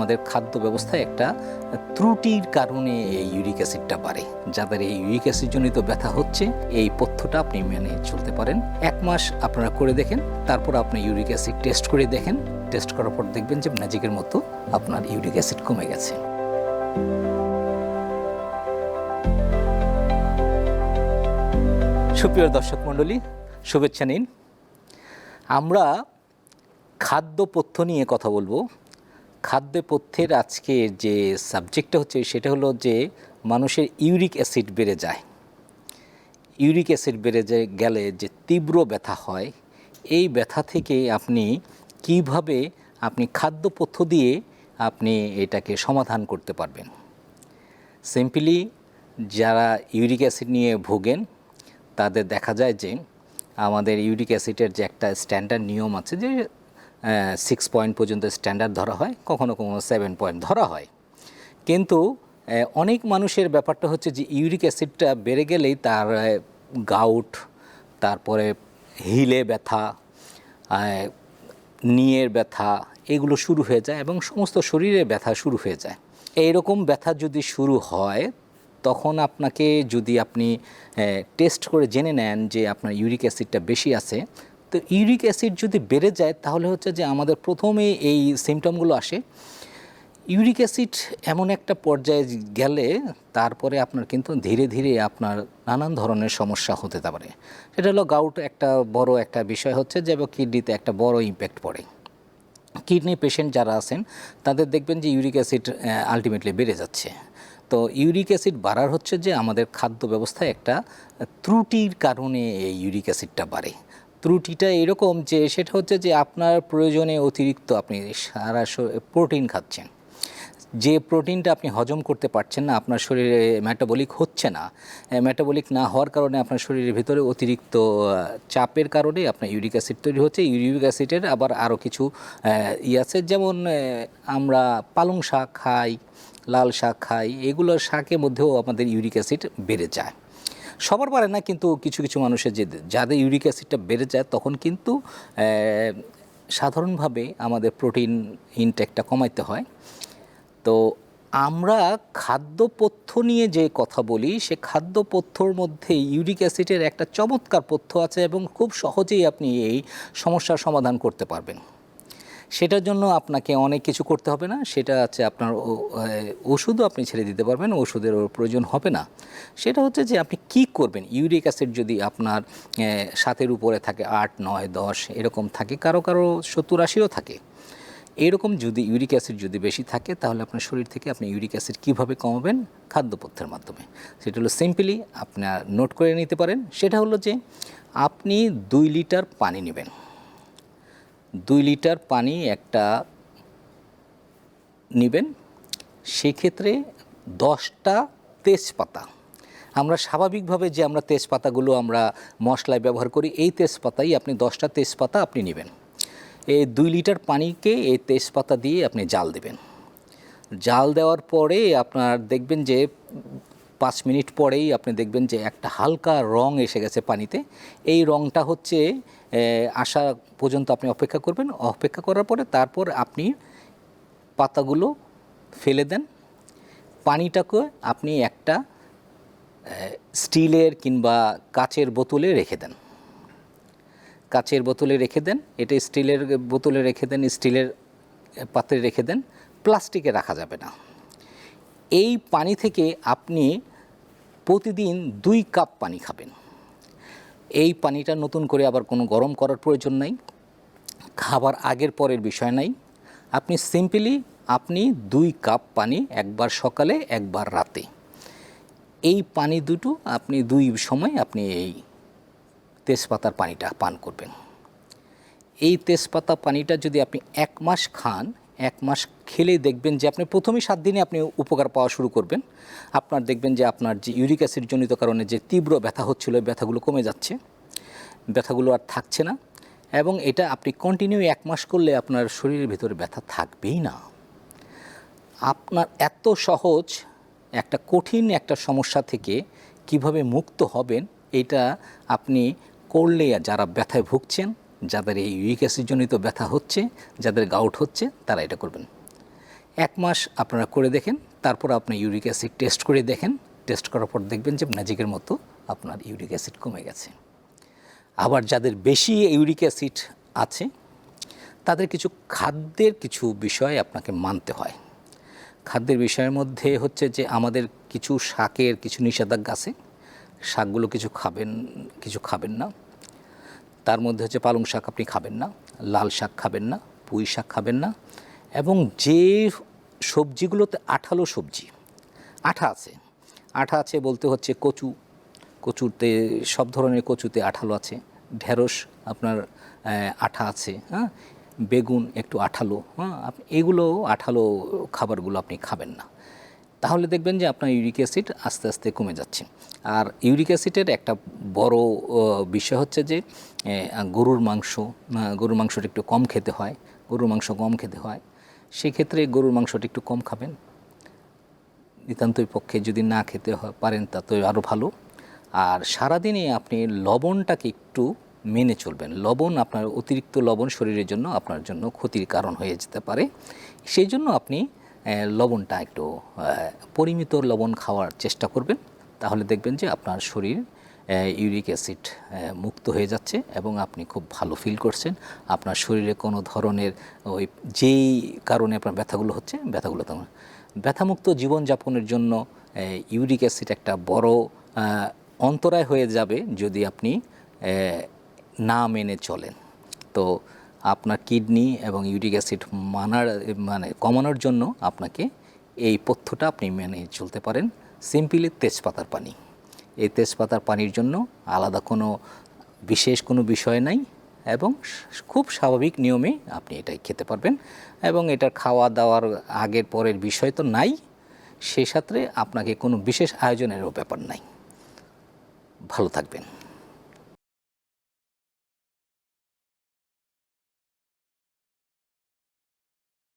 আমাদের খাদ্য ব্যবস্থায় একটা ত্রুটির কারণে এই ইউরিক অ্যাসিডটা বাড়ে। যাদের এই ইউরিক অ্যাসিডজনিত ব্যথা হচ্ছে, এই পথ্যটা আপনি মেনে চলতে পারেন। এক মাস আপনারা করে দেখেন, তারপর আপনি ইউরিক অ্যাসিড টেস্ট করে দেখেন। টেস্ট করার পর দেখবেন যে ম্যাজিকের মতো আপনার ইউরিক অ্যাসিড কমে গেছে। সুপ্রিয় দর্শক মণ্ডলী, শুভেচ্ছা নিন। আমরা খাদ্য পথ্য নিয়ে কথা বলব। খাদ্য পথ্যের আজকে যে সাবজেক্টটা হচ্ছে, সেটা হলো যে মানুষের ইউরিক অ্যাসিড বেড়ে যায়। ইউরিক অ্যাসিড বেড়ে যায় গেলে যে তীব্র ব্যথা হয়, এই ব্যথা থেকে আপনি কীভাবে আপনি খাদ্য পথ্য দিয়ে আপনি এটাকে সমাধান করতে পারবেন? সিম্পলি যারা ইউরিক অ্যাসিড নিয়ে ভোগেন, তাদের দেখা যায় যে আমাদের ইউরিক অ্যাসিডের যে একটা স্ট্যান্ডার্ড নিয়ম আছে যে সিক্স পয়েন্ট পর্যন্ত স্ট্যান্ডার্ড ধরা হয়, কখনো কখনো সেভেন পয়েন্ট ধরা হয়। কিন্তু অনেক মানুষের ব্যাপারটা হচ্ছে যে ইউরিক অ্যাসিডটা বেড়ে গেলেই তার গাউট তারপরে হিলে ব্যথা নিয়ের ব্যথা, এগুলো শুরু হয়ে যায় এবং সমস্ত শরীরে ব্যথা শুরু হয়ে যায়। এইরকম ব্যথা যদি শুরু হয়, তখন আপনাকে যদি আপনি টেস্ট করে জেনে নেন যে আপনার ইউরিক অ্যাসিডটা বেশি আছে তো ইউরিক অ্যাসিড যদি বেড়ে যায়, তাহলে হচ্ছে যে আমাদের প্রথমে এই সিমটমগুলো আসে। ইউরিক অ্যাসিড এমন একটা পর্যায়ে গেলে তারপরে আপনার কিন্তু ধীরে ধীরে আপনার নানান ধরনের সমস্যা হতে পারে। সেটা হলো গাউট একটা বড় একটা বিষয় হচ্ছে যে কিডনিতে একটা বড় ইম্প্যাক্ট পড়ে। কিডনি পেশেন্ট যারা আছেন, তাদের দেখবেন যে ইউরিক অ্যাসিড আলটিমেটলি বেড়ে যাচ্ছে। তো ইউরিক অ্যাসিড বাড়ার হচ্ছে যে আমাদের খাদ্য ব্যবস্থায় একটা ত্রুটির কারণে এই ইউরিক অ্যাসিডটা বাড়ে। ত্রুটিটা এরকম যে সেটা হচ্ছে যে আপনার প্রয়োজনে অতিরিক্ত আপনি সারা প্রোটিন খাচ্ছেন। যে প্রোটিনটা আপনি হজম করতে পারছেন না, আপনার শরীরে মেটাবলিক হচ্ছে না মেটাবলিক না হওয়ার কারণে আপনার শরীরের ভিতরে অতিরিক্ত চাপের কারণে আপনার ইউরিক অ্যাসিড তৈরি হচ্ছে। ইউরিক অ্যাসিডের আবার আরও কিছু ই আছে যেমন আমরা পালং শাক খাই, লাল শাক খাই এগুলো শাকের মধ্যেও আমাদের ইউরিক অ্যাসিড বেড়ে যায়। সবার পারে না, কিন্তু কিছু কিছু মানুষের যে যাদের ইউরিক অ্যাসিডটা বেড়ে যায়, তখন কিন্তু সাধারণভাবে আমাদের প্রোটিন ইনটেকটা কমাইতে হয়। তো আমরা খাদ্যপথ্য নিয়ে যে কথা বলি, সে খাদ্যপথ্যর মধ্যে ইউরিক অ্যাসিডের একটা চমৎকার পথ্য আছে এবং খুব সহজেই আপনি এই সমস্যার সমাধান করতে পারবেন। সেটার জন্য আপনাকে অনেক কিছু করতে হবে না। সেটা আছে আপনার ওষুধও আপনি ছেড়ে দিতে পারবেন, ওষুধের প্রয়োজন হবে না। সেটা হচ্ছে যে আপনি কি করবেন? ইউরিক অ্যাসিড যদি আপনার সাতের উপরে থাকে, আট, নয়, দশ, এরকম থাকে, কারও কারও সত্তর আশিও থাকে। এরকম যদি ইউরিক অ্যাসিড যদি বেশি থাকে, তাহলে আপনার শরীর থেকে আপনি ইউরিক অ্যাসিড কীভাবে কমাবেন? খাদ্যপথ্যের মাধ্যমে। সেটা হলো সিম্পলি আপনার নোট করে নিতে পারেন। সেটা হলো যে, আপনি দুই লিটার পানি নেবেন। দুই লিটার পানি একটা নেবেন। সেক্ষেত্রে দশটা তেজপাতা। আমরা স্বাভাবিকভাবে যে আমরা তেজপাতাগুলো আমরা মশলায় ব্যবহার করি, এই তেজপাতাই আপনি দশটা তেজপাতা আপনি নেবেন। এই দুই লিটার পানিকে এই তেজপাতা দিয়ে আপনি জাল দেবেন। জাল দেওয়ার পরে আপনার দেখবেন যে পাঁচ মিনিট পরেই আপনি দেখবেন যে একটা হালকা রং এসে গেছে পানিতে। এই রংটা হচ্ছে আসা পর্যন্ত আপনি অপেক্ষা করবেন। অপেক্ষা করার পরে তারপর আপনি পাতাগুলো ফেলে দেন। পানিটাকে আপনি একটা স্টিলের কিংবা কাচের বোতলে রেখে দেন। কাচের বোতলে রেখে দেন। এটা স্টিলের বোতলে রেখে দেন, স্টিলের পাত্রে রেখে দেন। প্লাস্টিকে রাখা যাবে না। এই পানি থেকে আপনি প্রতিদিন দুই কাপ পানি খাবেন। এই পানিটা নতুন করে আবার কোনো গরম করার প্রয়োজন নাই, খাবার আগের পরের বিষয় নাই। আপনি সিম্পলি আপনি দুই কাপ পানি একবার সকালে, একবার রাতে। এই পানি দুটো আপনি দুই সময় আপনি এই তেজপাতার পানিটা পান করবেন। এই তেজপাতা পানিটা যদি আপনি এক মাস খান এক মাস খেলেই দেখবেন যে আপনি প্রথমেই সাত দিনে আপনি উপকার পাওয়া শুরু করবেন। আপনার দেখবেন যে আপনার যে ইউরিক অ্যাসিড জনিত কারণে যে তীব্র ব্যথা হচ্ছিল ব্যথাগুলো কমে যাচ্ছে। ব্যথাগুলো আর থাকছে না এবং এটা আপনি কন্টিনিউ এক মাস করলে আপনার শরীরের ভেতরে ব্যথা থাকবেই না। আপনার এত সহজ একটা কঠিন একটা সমস্যা থেকে কীভাবে মুক্ত হবেন, এটা আপনি করলে যারা ব্যথায় ভুগছেন যাদের এই ইউরিক অ্যাসিডজনিত ব্যথা হচ্ছে, যাদের গাউট হচ্ছে, তারা এটা করবেন। এক মাস আপনারা করে দেখেন, তারপর আপনি ইউরিক অ্যাসিড টেস্ট করে দেখেন। টেস্ট করার পর দেখবেন যে ম্যাজিকের মতো আপনার ইউরিক অ্যাসিড কমে গেছে। আবার যাদের বেশি ইউরিক অ্যাসিড আছে, তাদের কিছু খাদ্যের কিছু বিষয় আপনাকে মানতে হয়। খাদ্যের বিষয়ের মধ্যে হচ্ছে যে আমাদের কিছু শাকের কিছু নিষেধাজ্ঞা আছে। শাকগুলো কিছু খাবেন কিছু খাবেন না। তার মধ্যে হচ্ছে পালং শাক আপনি খাবেন না, লাল শাক খাবেন না, পুঁই শাক খাবেন না এবং যে সবজিগুলোতে আঠালো সবজি, আঠা আছে আঠা আছে বলতে হচ্ছে কচু, কচুতে সব ধরনের কচুতে আঠালো আছে, ঢেঁড়স আপনার আঠা আছে হ্যাঁ বেগুন একটু আঠালো হ্যাঁ আপনি এগুলো আঠালো খাবারগুলো আপনি খাবেন না। তাহলে দেখবেন যে আপনার ইউরিক অ্যাসিড আস্তে আস্তে কমে যাচ্ছে। আর ইউরিক অ্যাসিডের একটা বড় বিষয় হচ্ছে যে গরুর মাংস গরুর মাংসটা একটু কম খেতে হয়, গরুর মাংস কম খেতে হয়, সেক্ষেত্রে গরুর মাংসটা একটু কম খাবেন। নিতান্তই পক্ষে যদি না খেতে পারেন তা তো আরও ভালো। আর সারাদিনে আপনি লবণটাকে একটু মেনে চলবেন। লবণ আপনার অতিরিক্ত লবণ শরীরের জন্য আপনার জন্য ক্ষতির কারণ হয়ে যেতে পারে। সেই জন্য আপনি লবণটা একটু পরিমিত লবণ খাওয়ার চেষ্টা করবেন। তাহলে দেখবেন যে আপনার শরীর ইউরিক অ্যাসিড মুক্ত হয়ে যাচ্ছে এবং আপনি খুব ভালো ফিল করছেন। আপনার শরীরে কোনো ধরনের ওই যেই কারণে আপনার ব্যথাগুলো হচ্ছে, ব্যথাগুলো তেমন ব্যথামুক্ত জীবনযাপনের জন্য ইউরিক অ্যাসিড একটা বড় অন্তরায় হয়ে যাবে যদি আপনি না মেনে চলেন। তো আপনার কিডনি এবং ইউরিক অ্যাসিড মানার মানে কমানোর জন্য আপনাকে এই পথ্যটা আপনি মেনে চলতে পারেন। সিম্পলি তেজপাতার পানি। এই তেজপাতার পানির জন্য আলাদা কোনো বিশেষ কোনো বিষয় নাই এবং খুব স্বাভাবিক নিয়মে আপনি এটাই খেতে পারবেন এবং এটা খাওয়া দাওয়ার আগের পরের বিষয় তো নাই সেই সাথে আপনাকে কোনো বিশেষ আয়োজনেরও ব্যাপার নাই। ভালো থাকবেন।